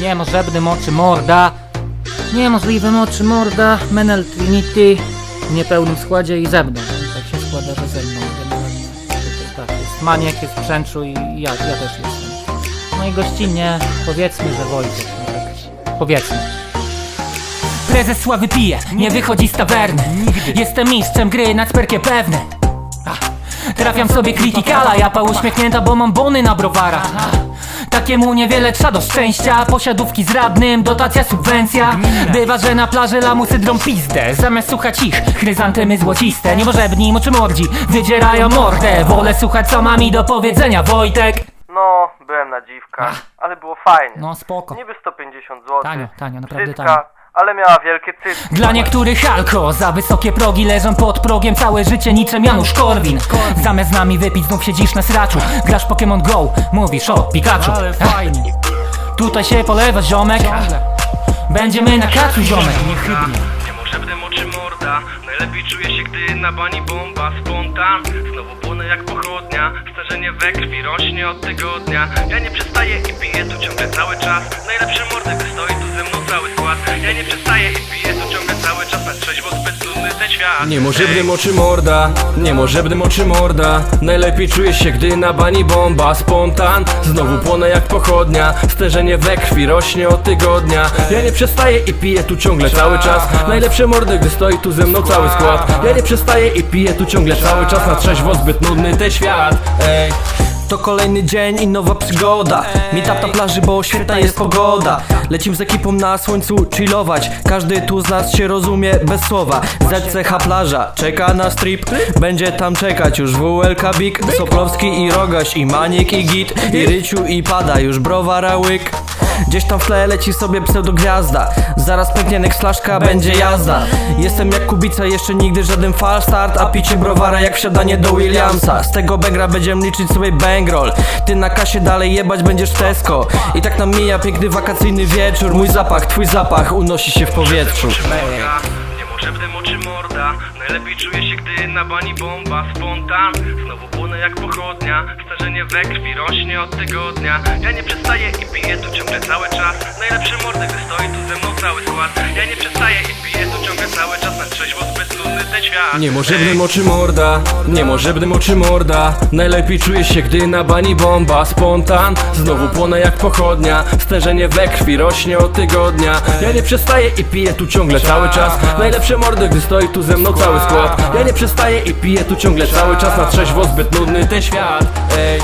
Niemożebny moczy morda. Niemożliwy moczy morda. Menel Trinity w niepełnym składzie i ze mną. Tak się składa, że ze mną generalnie. Tak, jest Maniek, jest Przęczu i ja, ja też jestem. No i gościnnie powiedzmy, że Wojtek. No tak, powiedzmy. Prezes sławy pije, nie wychodzi z tawerny Jestem mistrzem gry na cperkie pewne Trafiam sobie krytykala, japa uśmiechnięta, bo mam bony na browara Takiemu niewiele trza do szczęścia Posiadówki z radnym, dotacja, subwencja Bywa, że na plaży lamusy drą pizdę Zamiast słuchać ich, chryzantemy złociste Niemożebni moczy mordzi, wydzierają mordę Wolę słuchać co ma mi do powiedzenia Wojtek No, byłem na dziwkach, ale było fajnie. No spoko. Niby 150 zł. Tanio, tanio, naprawdę tanio. Ale miała wielkie cycki. Dla niektórych alko Za wysokie progi leżą pod progiem Całe życie niczym Janusz Korwin. Zamiast z nami wypić znów siedzisz na sraczu. Grasz Pokémon Go, mówisz o Pikachu. Ale fajnie. Tutaj się polewa ziomek. Będziemy na kacu ziomek. Niemożebny moczy morda. Najlepiej czuję się, gdy na bani bomba Spontan, znowu płonę jak pochodnia. Starzenie we krwi rośnie od tygodnia. Ja nie przestaję i piję tu ciągle cały czas. Najlepsze mordy, gdy nudny ten świat Niemożebny moczy morda, niemożebny moczy morda. Najlepiej czuję się, gdy na bani bomba Spontan, znowu płonę jak pochodnia Sterzenie we krwi rośnie od tygodnia. Ja nie przestaję i piję tu ciągle cały czas. Najlepsze mordy, gdy stoi tu ze mną cały skład. Ja nie przestaję i piję tu ciągle cały czas. Na trzeźwo zbyt nudny ten świat Ej. To kolejny dzień i nowa przygoda. Meetup na plaży, bo świetna jest pogoda. Lecim z ekipą na słońcu chillować. Każdy tu z nas się rozumie bez słowa. ZCH plaża, czeka na strip. Będzie tam czekać już WLK Big Soplowski i Rogaś i Manik i Git I Ryciu i Pada. Już browara łyk Gdzieś tam w tle leci sobie pseudogwiazda. Zaraz pewnie next flaszka będzie jazda. Jestem jak Kubica, jeszcze nigdy żaden fal start. A picie browara jak wsiadanie do Williamsa. Z tego bęgra będziemy liczyć sobie bankroll. Ty na kasie dalej jebać będziesz Tesco. I tak nam mija piękny wakacyjny wieczór. Mój zapach, twój zapach unosi się w powietrzu Niemożebny moczy morda. Najlepiej czuję się, gdy na bani bomba Spontan, znowu płonę jak pochodnia. Starzenie we krwi rośnie od tygodnia. Ja nie przestaję i piję tu ciągle cały czas. Najlepsze mordy, gdy stoi tu ze mną cały skład. Ja nie nudny ten świat Niemożebny moczy morda, niemożebny moczy morda. Najlepiej czuję się, gdy na bani bomba. Spontan, znowu płonę jak pochodnia. Sterzenie we krwi rośnie od tygodnia. Ja nie przestaję i piję tu ciągle cały czas. Najlepsze mordy, gdy stoi tu ze mną cały skład. Ja nie przestaję i piję tu ciągle cały czas. Na trzeźwo zbyt nudny ten świat. Ej.